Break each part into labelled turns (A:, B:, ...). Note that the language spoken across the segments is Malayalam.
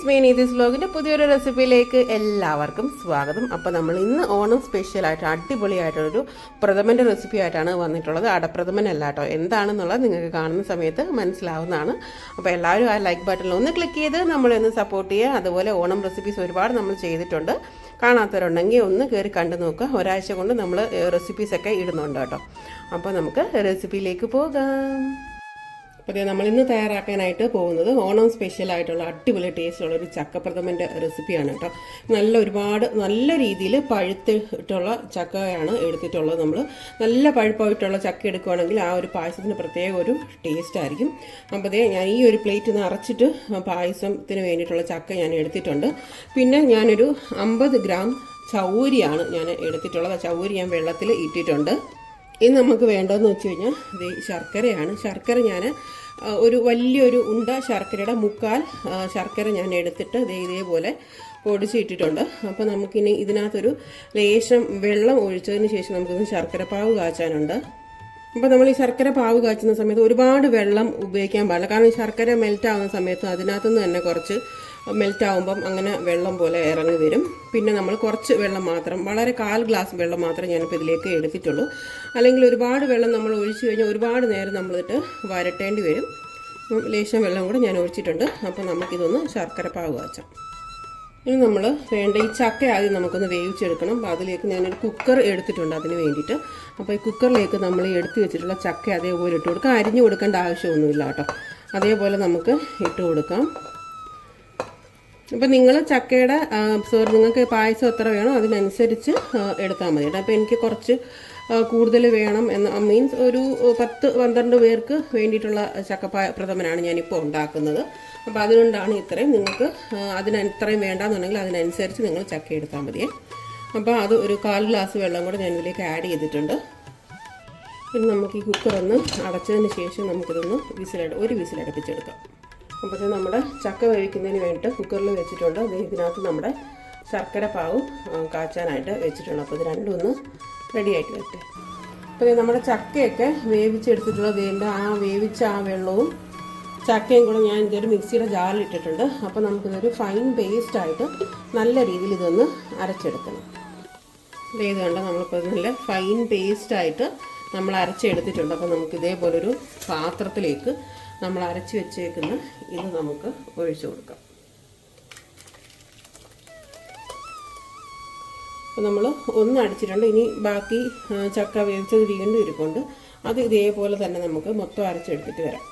A: ഇറ്റ്സ് മീ നീതീസ് വ്ലോഗിന്റെ പുതിയൊരു റെസിപ്പിയിലേക്ക് എല്ലാവർക്കും സ്വാഗതം. അപ്പോൾ നമ്മൾ ഇന്ന് ഓണം സ്പെഷ്യലായിട്ട് അടിപൊളിയായിട്ടൊരു പ്രഥമന്റെ റെസിപ്പി ആയിട്ടാണ് വന്നിട്ടുള്ളത്. അടപ്രഥമനല്ല കേട്ടോ. എന്താണെന്നുള്ളത് നിങ്ങൾക്ക് കാണുന്ന സമയത്ത് മനസ്സിലാവുന്നതാണ്. അപ്പോൾ എല്ലാവരും ആ ലൈക്ക് ബട്ടണിൽ ഒന്ന് ക്ലിക്ക് ചെയ്ത് നമ്മളെ ഒന്ന് സപ്പോർട്ട് ചെയ്യുക. അതുപോലെ ഓണം റെസിപ്പീസ് ഒരുപാട് നമ്മൾ ചെയ്തിട്ടുണ്ട്. കാണാത്തവരുണ്ടെങ്കിൽ ഒന്ന് കയറി കണ്ടു നോക്കുക. ഒരാഴ്ച കൊണ്ട് നമ്മൾ റെസിപ്പീസൊക്കെ ഇടുന്നുണ്ട് കേട്ടോ. അപ്പോൾ നമുക്ക് റെസിപ്പിയിലേക്ക് പോകാം. അപ്പോൾ നമ്മൾ ഇന്ന് തയ്യാറാക്കാനായിട്ട് പോകുന്നത് ഓണം സ്പെഷ്യൽ ആയിട്ടുള്ള അടിപൊളി ടേസ്റ്റുള്ള ഒരു ചക്കപ്രഥമന്റെ റെസിപ്പിയാണ് കേട്ടോ. നല്ല ഒരുപാട് നല്ല രീതിയിൽ പഴുത്തിട്ടുള്ള ചക്കയാണ് എടുത്തിട്ടുള്ളത് നമ്മൾ. നല്ല പഴുപ്പായിട്ടുള്ള ചക്ക എടുക്കുകയാണെങ്കിൽ ആ ഒരു പായസത്തിന് പ്രത്യേക ഒരു ടേസ്റ്റ് ആയിരിക്കും. അപ്പോൾ ദേ ഞാൻ ഈ ഒരു പ്ലേറ്റ് നിറച്ചിട്ട് പായസത്തിന് വേണ്ടിയിട്ടുള്ള ചക്ക ഞാൻ എടുത്തിട്ടുണ്ട്. പിന്നെ ഞാനൊരു അമ്പത് ഗ്രാം ചൗരിയാണ് ഞാൻ എടുത്തിട്ടുള്ളത്. ചൗരി ഞാൻ വെള്ളത്തിൽ ഇട്ടിട്ടുണ്ട്. ഇനി നമുക്ക് വേണ്ടതെന്ന് വെച്ച് കഴിഞ്ഞാൽ ഇത് ശർക്കരയാണ്. ശർക്കര ഞാൻ ഒരു വലിയൊരു ഉണ്ട ശർക്കരയുടെ മുക്കാൽ ശർക്കര ഞാൻ എടുത്തിട്ട് ഇത് ഇതേപോലെ പൊടിച്ചിട്ടിട്ടുണ്ട്. അപ്പോൾ നമുക്കിനി ഇതിനകത്തൊരു ലേശം വെള്ളം ഒഴിച്ചതിന് ശേഷം നമുക്കിന്ന് ശർക്കര പാവ് കാച്ചാനുണ്ട്. അപ്പോൾ നമ്മൾ ഈ ശർക്കര പാവ് കാച്ചുന്ന സമയത്ത് ഒരുപാട് വെള്ളം ഉപയോഗിക്കാൻ പാടില്ല. കാരണം ഈ ശർക്കര മെൽറ്റ് ആവുന്ന സമയത്ത് അതിനകത്തുനിന്ന് തന്നെ കുറച്ച് മെൽറ്റ് ആകുമ്പം അങ്ങനെ വെള്ളം പോലെ ഇറങ്ങി വരും. പിന്നെ നമ്മൾ കുറച്ച് വെള്ളം മാത്രം വളരെ കാൽ ഗ്ലാസ് വെള്ളം മാത്രം ഞാനിപ്പോൾ ഇതിലേക്ക് എടുത്തിട്ടുള്ളൂ. അല്ലെങ്കിൽ ഒരുപാട് വെള്ളം നമ്മൾ ഒഴിച്ചു കഴിഞ്ഞാൽ ഒരുപാട് നേരം നമ്മളിട്ട് വരട്ടേണ്ടി വരും. ലേശം വെള്ളം കൂടെ ഞാൻ ഒഴിച്ചിട്ടുണ്ട്. അപ്പോൾ നമുക്കിതൊന്ന് ശർക്കര പാവ് കാച്ചാം. ഇനി നമ്മൾ വേണ്ട ഈ ചക്ക ആദ്യം നമുക്കൊന്ന് വേവിച്ചെടുക്കണം. അപ്പോൾ അതിലേക്ക് ഞാനൊരു കുക്കർ എടുത്തിട്ടുണ്ട് അതിന് വേണ്ടിയിട്ട്. അപ്പോൾ ഈ കുക്കറിലേക്ക് നമ്മൾ എടുത്ത് വെച്ചിട്ടുള്ള ചക്ക അതേപോലെ ഇട്ട് കൊടുക്കാം. അരിഞ്ഞു കൊടുക്കേണ്ട ആവശ്യമൊന്നുമില്ല കേട്ടോ. അതേപോലെ നമുക്ക് ഇട്ട് കൊടുക്കാം. അപ്പോൾ നിങ്ങൾ ചക്കയുടെ സോറി നിങ്ങൾക്ക് പായസം എത്ര വേണോ അതിനനുസരിച്ച് എടുത്താൽ മതി അപ്പോൾ എനിക്ക് കുറച്ച് കൂടുതൽ വേണം എന്ന് മീൻസ് ഒരു പത്ത് പന്ത്രണ്ട് പേർക്ക് വേണ്ടിയിട്ടുള്ള ചക്കപ്പായ പ്രഥമനാണ് ഞാനിപ്പോൾ ഉണ്ടാക്കുന്നത്. അപ്പോൾ അതുകൊണ്ടാണ് ഇത്രയും നിങ്ങൾക്ക് അതിന് ഇത്രയും വേണ്ടാന്നുണ്ടെങ്കിൽ അതിനനുസരിച്ച് നിങ്ങൾ ചക്ക എടുത്താൽ മതിയേ. അപ്പോൾ അത് ഒരു കാൽ ഗ്ലാസ് വെള്ളം കൂടെ ഞാൻ ഇതിലേക്ക് ആഡ് ചെയ്തിട്ടുണ്ട്. ഇനി നമുക്ക് ഈ കുക്കറൊന്ന് അടച്ചതിന് ശേഷം നമുക്കിതൊന്ന് വിസിലട ഒരു വിസിലടുപ്പിച്ചെടുക്കാം. അപ്പോൾ ഇത് നമ്മുടെ ചക്ക വേവിക്കുന്നതിന് വേണ്ടിയിട്ട് കുക്കറിൽ വെച്ചിട്ടുണ്ട്. അത് ഇതിനകത്ത് നമ്മുടെ ശർക്കര പാവും കാച്ചാനായിട്ട് വെച്ചിട്ടുണ്ട്. അപ്പോൾ ഇത് രണ്ടും ഒന്ന് റെഡി ആയിട്ട് വരട്ടെ. അപ്പോൾ നമ്മുടെ ചക്കയൊക്കെ വേവിച്ചെടുത്തിട്ടുള്ള വേണ്ട ആ വേവിച്ച ആ വെള്ളവും ചക്കയും കൂടെ ഞാൻ ഇതൊരു മിക്സിയുടെ ജാറിൽ ഇട്ടിട്ടുണ്ട്. അപ്പോൾ നമുക്കിതൊരു ഫൈൻ പേസ്റ്റായിട്ട് നല്ല രീതിയിൽ ഇതൊന്ന് അരച്ചെടുക്കണം. ഇത് കണ്ട നമ്മളിപ്പോൾ നല്ല ഫൈൻ പേസ്റ്റായിട്ട് നമ്മൾ അരച്ചെടുത്തിട്ടുണ്ട്. അപ്പോൾ നമുക്ക് ഇതേപോലൊരു പാത്രത്തിലേക്ക് നമ്മൾ അരച്ച് വെച്ചേക്കുന്ന ഇത് നമുക്ക് ഒഴിച്ചു കൊടുക്കാം. അപ്പോൾ നമ്മൾ ഒന്ന് അടിച്ചിട്ടുണ്ട്. ഇനി ബാക്കി ചക്ക വേവിച്ചത് വീണ്ടും ഇരിപ്പുണ്ട്. അത് ഇതേപോലെ തന്നെ നമുക്ക് മൊത്തം അരച്ചെടുത്തിട്ട് വരാം.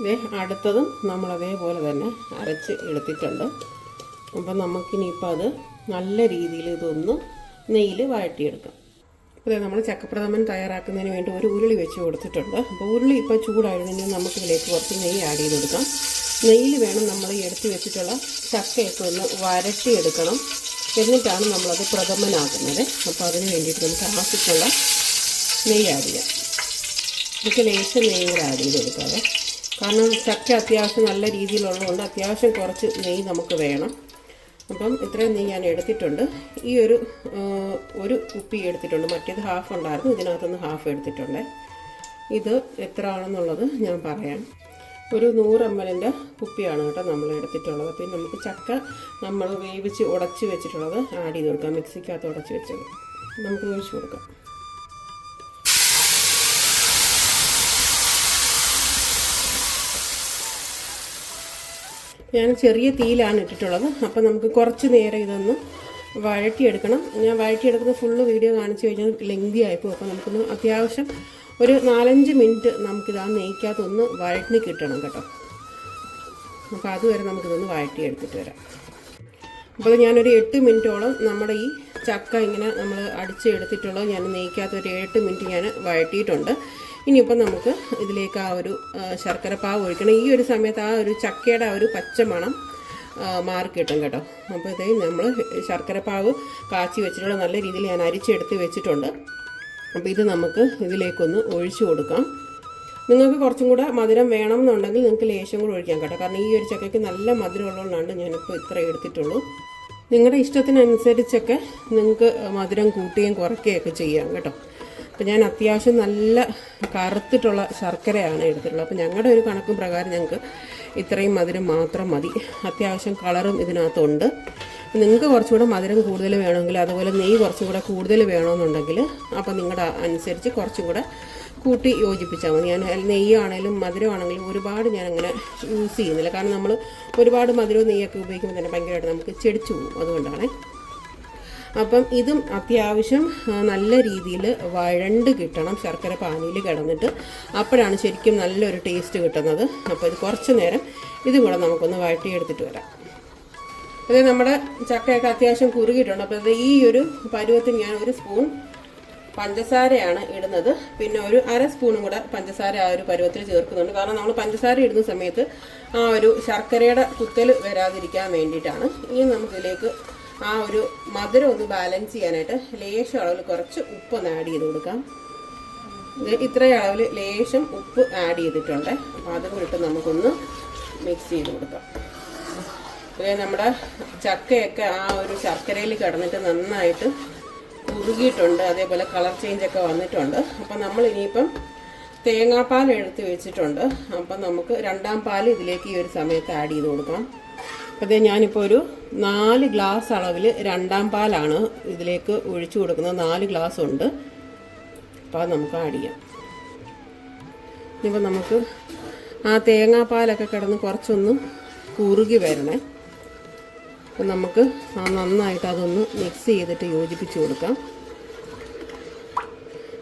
A: ഇതേ അടുത്തതും നമ്മൾ അതേപോലെ തന്നെ അരച്ച് എടുത്തിട്ടുണ്ട്. അപ്പം നമുക്കിനിയിപ്പോൾ അത് നല്ല രീതിയിൽ ഇതൊന്ന് നെയ്യിൽ വഴറ്റിയെടുക്കാം. അപ്പോൾ നമ്മൾ ചക്കപ്രഥമൻ തയ്യാറാക്കുന്നതിന് വേണ്ടി ഒരു ഉരുളി വെച്ച് കൊടുത്തിട്ടുണ്ട്. അപ്പോൾ ഉരുളി ഇപ്പോൾ ചൂടായതുകൊണ്ട് നമുക്കിതിലേക്ക് കുറച്ച് നെയ്യ് ആഡ് ചെയ്ത് കൊടുക്കാം. നെയ്യിൽ വേണം നമ്മൾ എടുത്ത് വെച്ചിട്ടുള്ള ചക്കയൊക്കെ ഒന്ന് വരട്ടിയെടുക്കണം. എന്നിട്ടാണ് നമ്മളത് പ്രഥമനാക്കുന്നത്. അപ്പോൾ അതിന് വേണ്ടിയിട്ട് നമുക്ക് ആവശ്യത്തുള്ള നെയ്യ് ആഡ് ചെയ്യാം. നമുക്ക് ലേശം നെയ്യ് കൂടെ ആഡ് ചെയ്ത് കൊടുക്കാതെ കാരണം ചക്ക അത്യാവശ്യം നല്ല രീതിയിലുള്ളതുകൊണ്ട് അത്യാവശ്യം കുറച്ച് നെയ്യ് നമുക്ക് വേണം. അപ്പം ഇത്രയും നെയ്യ് ഞാൻ എടുത്തിട്ടുണ്ട്. ഈ ഒരു ഒരു കുപ്പി എടുത്തിട്ടുണ്ട്. മറ്റേത് ഹാഫ് ഉണ്ടായിരുന്നു. ഇതിനകത്തുനിന്ന് ഹാഫ് എടുത്തിട്ടുണ്ട്. ഇത് എത്ര ആണെന്നുള്ളത് ഞാൻ പറയാം. ഒരു നൂറ് എം എല്ലിന്റെ കുപ്പിയാണ് കേട്ടോ നമ്മൾ എടുത്തിട്ടുള്ളത്. പിന്നെ നമുക്ക് ചക്ക നമ്മൾ വേവിച്ച് ഉടച്ച് വെച്ചിട്ടുള്ളത് ആഡ് ചെയ്ത് കൊടുക്കാം. മിക്സിക്കകത്ത് ഉടച്ച് വെച്ചത്. നമുക്ക് ഒഴിച്ച് കൊടുക്കാം. ഞാൻ ചെറിയ തീയിലാണ് ഇട്ടിട്ടുള്ളത്. അപ്പോൾ നമുക്ക് കുറച്ച് നേരം ഇതൊന്ന് വഴറ്റിയെടുക്കണം. ഞാൻ വഴറ്റിയെടുക്കുന്ന ഫുള്ള് വീഡിയോ കാണിച്ചു കഴിഞ്ഞാൽ ലെങ്തി ആയിപ്പോൾ അപ്പോൾ നമുക്കൊന്ന് അത്യാവശ്യം ഒരു നാലഞ്ച് മിനിറ്റ് നമുക്കിത് ആ നെയ്ക്കകത്തൊന്ന് വഴറ്റി കിട്ടണം കേട്ടോ. അപ്പോൾ അതുവരെ നമുക്കിതൊന്ന് വഴറ്റിയെടുത്തിട്ട് വരാം. അപ്പോൾ ഞാനൊരു എട്ട് മിനിറ്റോളം നമ്മുടെ ഈ ചക്ക ഇങ്ങനെ നമ്മൾ അടിച്ചെടുത്തിട്ടുള്ളത് ഞാൻ നെയ്ക്കകത്ത് ഒരു എട്ട് മിനിറ്റ് ഞാൻ വഴറ്റിയിട്ടുണ്ട്. ഇനിയിപ്പോൾ നമുക്ക് ഇതിലേക്ക് ആ ഒരു ശർക്കര പാവ് ഒഴിക്കണം. ഈ ഒരു സമയത്ത് ആ ഒരു ചക്കയുടെ ആ ഒരു പച്ചമണം മാറി കിട്ടും കേട്ടോ. അപ്പോൾ ഇതേ നമ്മൾ ശർക്കര പാവ് കാച്ചി വെച്ചിട്ടുള്ള നല്ല രീതിയിൽ ഞാൻ അരിച്ചെടുത്ത് വെച്ചിട്ടുണ്ട്. അപ്പോൾ ഇത് നമുക്ക് ഇതിലേക്കൊന്ന് ഒഴിച്ചു കൊടുക്കാം. നിങ്ങൾക്ക് കുറച്ചും കൂടെ മധുരം വേണം എന്നുണ്ടെങ്കിൽ നിങ്ങൾക്ക് ലേശം കൂടെ ഒഴിക്കാം കേട്ടോ. കാരണം ഈ ഒരു ചക്കയ്ക്ക് നല്ല മധുരം ഉള്ളതുകൊണ്ടാണ് ഞാനിപ്പോൾ ഇത്ര എടുത്തിട്ടുള്ളൂ. നിങ്ങളുടെ ഇഷ്ടത്തിനനുസരിച്ചൊക്കെ നിങ്ങൾക്ക് മധുരം കൂട്ടുകയും കുറയ്ക്കുകയൊക്കെ ചെയ്യാം കേട്ടോ. അപ്പോൾ ഞാൻ അത്യാവശ്യം നല്ല കറുത്തിട്ടുള്ള ശർക്കരയാണ് എടുത്തിട്ടുള്ളത്. അപ്പോൾ ഞങ്ങളുടെ ഒരു കണക്കും പ്രകാരം ഞങ്ങൾക്ക് ഇത്രയും മധുരം മാത്രം മതി. അത്യാവശ്യം കളറും ഇതിനകത്തുണ്ട്. നിങ്ങൾക്ക് കുറച്ചുകൂടെ മധുരം കൂടുതൽ വേണമെങ്കിൽ അതുപോലെ നെയ്യ് കുറച്ചും കൂടെ കൂടുതൽ വേണമെന്നുണ്ടെങ്കിൽ അപ്പോൾ നിങ്ങളുടെ അനുസരിച്ച് കുറച്ചും കൂടെ കൂട്ടി യോജിപ്പിച്ചാൽ മതി. ഞാൻ നെയ്യാണേലും മധുരമാണെങ്കിലും ഒരുപാട് ഞാൻ അങ്ങനെ യൂസ് ചെയ്യുന്നില്ല. കാരണം നമ്മൾ ഒരുപാട് മധുരവും നെയ്യൊക്കെ ഉപയോഗിക്കുമ്പോൾ തന്നെ ഭയങ്കരമായിട്ട് നമുക്ക് ചെടിച്ചു പോകും. അതുകൊണ്ടാണ്. അപ്പം ഇതും അത്യാവശ്യം നല്ല രീതിയിൽ വഴണ്ട് കിട്ടണം. ശർക്കര പാനിയിൽ കിടന്നിട്ട് അപ്പോഴാണ് ശരിക്കും നല്ലൊരു ടേസ്റ്റ് കിട്ടുന്നത്. അപ്പോൾ ഇത് കുറച്ച് നേരം ഇതും കൂടെ നമുക്കൊന്ന് വഴട്ടിയെടുത്തിട്ട് വരാം. അത് നമ്മുടെ ചക്കയൊക്കെ അത്യാവശ്യം കുറുകിയിട്ടുണ്ട്. അപ്പോൾ അത് ഈ ഒരു പരുവത്തിന് ഞാൻ ഒരു സ്പൂൺ പഞ്ചസാരയാണ് ഇടുന്നത്. പിന്നെ ഒരു അര സ്പൂണും കൂടെ പഞ്ചസാര ആ ഒരു പരുവത്തിൽ ചേർക്കുന്നുണ്ട്. കാരണം നമ്മൾ പഞ്ചസാര ഇടുന്ന സമയത്ത് ആ ഒരു ശർക്കരയുടെ കുത്തൽ വരാതിരിക്കാൻ വേണ്ടിയിട്ടാണ്. ഇനി നമുക്കിതിലേക്ക് ആ ഒരു മധുരം ഒന്ന് ബാലൻസ് ചെയ്യാനായിട്ട് ലേശം അളവിൽ കുറച്ച് ഉപ്പ് ഒന്ന് ആഡ് ചെയ്ത് കൊടുക്കാം. ഇത് ഇത്രയും അളവിൽ ലേശം ഉപ്പ് ആഡ് ചെയ്തിട്ടുണ്ട്. അപ്പോൾ അതും ഇട്ട് നമുക്കൊന്ന് മിക്സ് ചെയ്ത് കൊടുക്കാം. പിന്നെ നമ്മുടെ ചക്കയൊക്കെ ആ ഒരു ശർക്കരയിൽ കിടന്നിട്ട് നന്നായിട്ട് കുറുകിയിട്ടുണ്ട്. അതേപോലെ കളർ ചേഞ്ച് ഒക്കെ വന്നിട്ടുണ്ട്. അപ്പം നമ്മൾ ഇനിയിപ്പം തേങ്ങാപ്പാൽ എടുത്ത് വെച്ചിട്ടുണ്ട്. അപ്പം നമുക്ക് രണ്ടാം പാൽ ഇതിലേക്ക് ഈ ഒരു സമയത്ത് ആഡ് ചെയ്ത് കൊടുക്കാം. അപ്പോൾ ഞാനിപ്പോൾ ഒരു നാല് ഗ്ലാസ് അളവിൽ രണ്ടാം പാലാണ് ഇതിലേക്ക് ഒഴിച്ചു കൊടുക്കുന്നത്. നാല് ഗ്ലാസ് ഉണ്ട്. അപ്പോൾ അത് നമുക്ക് ആഡ് ചെയ്യാം. ഇനിയിപ്പോൾ നമുക്ക് ആ തേങ്ങാപ്പാലൊക്കെ കിടന്ന് കുറച്ചൊന്ന് കുറുകി വരണേ. അപ്പം നമുക്ക് ആ നന്നായിട്ട് അതൊന്ന് മിക്സ് ചെയ്തിട്ട് യോജിപ്പിച്ച് കൊടുക്കാം.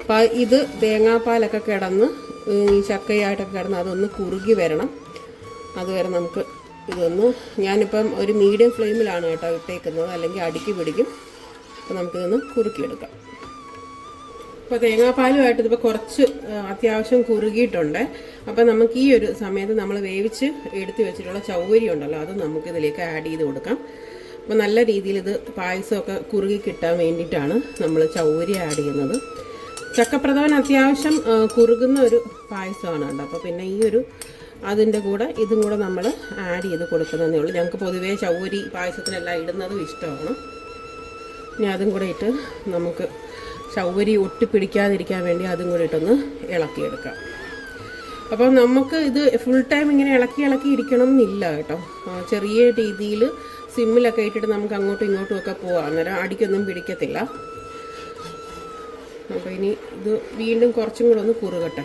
A: അപ്പം ഇത് തേങ്ങാപ്പാലൊക്കെ കിടന്ന് ഈ ചക്കയായിട്ടൊക്കെ കിടന്ന് അതൊന്ന് കുറുകി വരണം. അതുവരെ നമുക്ക് ഇതൊന്ന്. ഞാനിപ്പം ഒരു മീഡിയം ഫ്ലെയിമിലാണ് കേട്ടോ ഇട്ടേക്കുന്നത്. അല്ലെങ്കിൽ അടുക്കി പിടിക്കും. അപ്പം നമുക്കിതൊന്ന് കുറുക്കിയെടുക്കാം. അപ്പോൾ തേങ്ങാപ്പാലുമായിട്ട് ഇതിപ്പോൾ കുറച്ച് അത്യാവശ്യം കുറുകിയിട്ടുണ്ട്. അപ്പോൾ നമുക്ക് ഈ ഒരു സമയത്ത് നമ്മൾ വേവിച്ച് എടുത്തു വെച്ചിട്ടുള്ള ചൗവരി ഉണ്ടല്ലോ അത് നമുക്കിതിലേക്ക് ആഡ് ചെയ്ത് കൊടുക്കാം. അപ്പോൾ നല്ല രീതിയിൽ ഇത് പായസമൊക്കെ കുറുകി കിട്ടാൻ വേണ്ടിയിട്ടാണ് നമ്മൾ ചൗവരി ആഡ് ചെയ്യുന്നത്. ചക്കപ്രഥമൻ അത്യാവശ്യം കുറുകുന്ന ഒരു പായസമാണ് കേട്ടോ. അപ്പോൾ പിന്നെ ഈ ഒരു അതിന്റെ കൂടെ ഇതും കൂടെ നമ്മൾ ആഡ് ചെയ്ത് കൊടുക്കുന്നതേ ഉള്ളൂ. ഞങ്ങൾക്ക് പൊതുവേ ചൗരി പായസത്തിനെല്ലാം ഇടുന്നതും ഇഷ്ടമാണ്. ഇനി അതും കൂടെ ഇട്ട് നമുക്ക് ചൗരി ഒട്ടിപ്പിടിക്കാതിരിക്കാൻ വേണ്ടി അതും കൂടെ ഇട്ടൊന്ന് ഇളക്കിയെടുക്കാം. അപ്പോൾ നമുക്ക് ഇത് ഫുൾ ടൈം ഇങ്ങനെ ഇളക്കി ഇളക്കി ഇരിക്കണം എന്നില്ല കേട്ടോ. ചെറിയ രീതിയിൽ സിമ്മിലൊക്കെ ഇട്ടിട്ട് നമുക്ക് അങ്ങോട്ടും ഇങ്ങോട്ടും ഒക്കെ പോവാം. അന്നേരം അടിക്കൊന്നും പിടിക്കത്തില്ല. അപ്പോൾ ഇനി ഇത് വീണ്ടും കുറച്ചും കൂടെ ഒന്ന് കുറുകട്ടെ.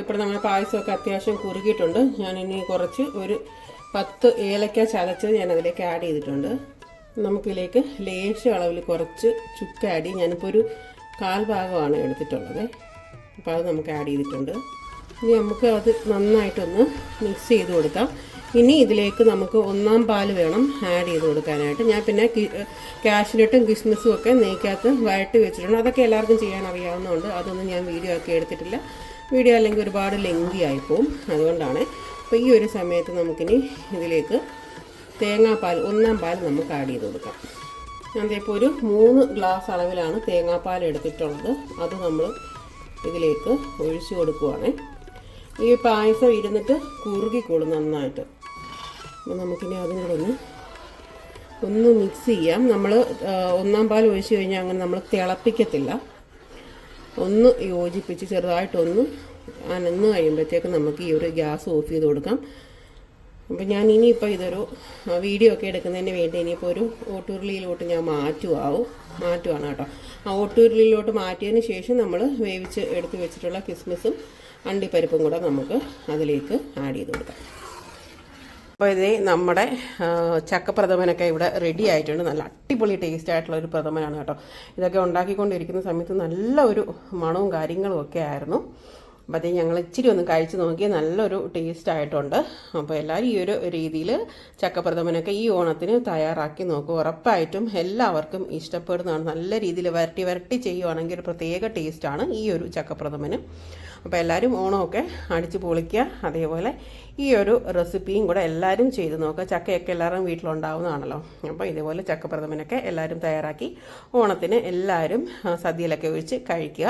A: ഇപ്പോൾ നമ്മുടെ പായസമൊക്കെ അത്യാവശ്യം കുറുകിയിട്ടുണ്ട്. ഞാനിനി കുറച്ച് ഒരു പത്ത് ഏലക്ക ചതച്ചത് ഞാൻ അതിലേക്ക് ആഡ് ചെയ്തിട്ടുണ്ട്. നമുക്കിതിലേക്ക് ലേശം അളവിൽ കുറച്ച് ചുക്ക് ആഡ് ചെയ്യും. ഞാനിപ്പോൾ ഒരു കാൽ ഭാഗമാണ് എടുത്തിട്ടുള്ളത്. അപ്പോൾ അത് നമുക്ക് ആഡ് ചെയ്തിട്ടുണ്ട്. ഇനി നമുക്ക് അത് നന്നായിട്ടൊന്ന് മിക്സ് ചെയ്ത് കൊടുക്കാം. ഇനി ഇതിലേക്ക് നമുക്ക് ഒന്നാം പാൽ വേണം ആഡ് ചെയ്ത് കൊടുക്കാനായിട്ട്. ഞാൻ പിന്നെ കാഷ്നട്ടും കിസ്മിസും ഒക്കെ നെയ്ക്കകത്ത് വഴട്ടി വെച്ചിട്ടുണ്ട്. അതൊക്കെ എല്ലാവർക്കും ചെയ്യാൻ അറിയാവുന്നതുകൊണ്ട് അതൊന്നും ഞാൻ വീഡിയോ ഒക്കെ എടുത്തിട്ടില്ല. വീഡിയോ അല്ലെങ്കിൽ ഒരുപാട് ലെങ്തി ആയിപ്പോവും അതുകൊണ്ടാണ് അപ്പോൾ ഈ ഒരു സമയത്ത് നമുക്കിനി ഇതിലേക്ക് തേങ്ങാപ്പാൽ ഒന്നാം പാൽ നമുക്ക് ആഡ് ചെയ്ത് കൊടുക്കാം. ഇപ്പോൾ ഒരു മൂന്ന് ഗ്ലാസ് അളവിലാണ് തേങ്ങാപ്പാൽ എടുത്തിട്ടുള്ളത്. അത് നമ്മൾ ഇതിലേക്ക് ഒഴിച്ചു കൊടുക്കുവാണ്. ഈ പായസം ഇരുന്നിട്ട് കുറുകിക്കോളും നന്നായിട്ട്. അപ്പോൾ നമുക്കിനി അതും കൂടെ ഒന്ന് ഒന്ന് മിക്സ് ചെയ്യാം നമ്മൾ ഒന്നാം പാൽ ഒഴിച്ചു കഴിഞ്ഞാൽ അങ്ങനെ നമ്മൾ തിളപ്പിക്കത്തില്ല. ഒന്ന് യോജിപ്പിച്ച് ചെറുതായിട്ടൊന്ന് അനന്ന് കഴിയുമ്പോഴത്തേക്ക് നമുക്ക് ഈ ഒരു ഗ്യാസ് ഓഫ് ചെയ്ത് കൊടുക്കാം. അപ്പം ഞാൻ ഇനിയിപ്പോൾ ഇതൊരു വീഡിയോ ഒക്കെ എടുക്കുന്നതിന് വേണ്ടി ഇനിയിപ്പോൾ ഒരു ഓട്ടുരുളിയിലോട്ട് ഞാൻ മാറ്റുവാവും. മാറ്റുവാണ് കേട്ടോ. ആ ഓട്ടുരുളിയിലോട്ട് മാറ്റിയതിന് ശേഷം നമ്മൾ വേവിച്ച് എടുത്ത് വെച്ചിട്ടുള്ള കിസ്മിസും അണ്ടിപ്പരിപ്പും കൂടെ നമുക്ക് അതിലേക്ക് ആഡ് ചെയ്ത് കൊടുക്കാം. അപ്പോൾ ഇത് നമ്മുടെ ചക്കപ്രഥമനൊക്കെ ഇവിടെ റെഡി ആയിട്ടുണ്ട്. നല്ല അടിപൊളി ടേസ്റ്റ് ആയിട്ടുള്ള ഒരു പ്രഥമനാണ് കേട്ടോ. ഇതൊക്കെ ഉണ്ടാക്കിക്കൊണ്ടിരിക്കുന്ന സമയത്ത് നല്ല ഒരു മണവും കാര്യങ്ങളും ഒക്കെ ആയിരുന്നു. അപ്പോൾ അത് ഞങ്ങൾ ഇച്ചിരി ഒന്ന് കഴിച്ച് നോക്കി നല്ലൊരു ടേസ്റ്റ് ആയിട്ടുണ്ട്. അപ്പോൾ എല്ലാവരും ഈ ഒരു രീതിയിൽ ചക്കപ്രഥമനൊക്കെ ഈ ഓണത്തിന് തയ്യാറാക്കി നോക്കും. ഉറപ്പായിട്ടും എല്ലാവർക്കും ഇഷ്ടപ്പെടുന്നതാണ്. നല്ല രീതിയിൽ വരട്ടി വരട്ടി ചെയ്യുവാണെങ്കിൽ ഒരു പ്രത്യേക ടേസ്റ്റാണ് ഈ ഒരു ചക്കപ്രഥമന്. അപ്പോൾ എല്ലാവരും ഓണമൊക്കെ അടിച്ച് പൊളിക്കുക അതേപോലെ ഈ ഒരു റെസിപ്പിയും കൂടെ എല്ലാവരും ചെയ്ത് നോക്കുക ചക്കയൊക്കെ എല്ലാവരും വീട്ടിലുണ്ടാവുന്നതാണല്ലോ. അപ്പോൾ ഇതേപോലെ ചക്കപ്രഥമനൊക്കെ എല്ലാവരും തയ്യാറാക്കി ഓണത്തിന് എല്ലാവരും സദ്യയിലൊക്കെ ഒഴിച്ച് കഴിക്കുക.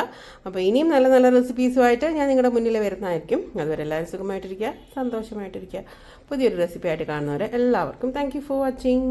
A: അപ്പോൾ ഇനിയും നല്ല നല്ല റെസിപ്പീസുമായിട്ട് ഞാൻ നിങ്ങളുടെ മുന്നിൽ വരുന്നതായിരിക്കും. അതുവരെ എല്ലാവരും സുഖമായിട്ടിരിക്കുക സന്തോഷമായിട്ടിരിക്കുക. പുതിയൊരു റെസിപ്പി ആയിട്ട് കാണുന്നവരെ എല്ലാവർക്കും താങ്ക് ഫോർ വാച്ചിങ്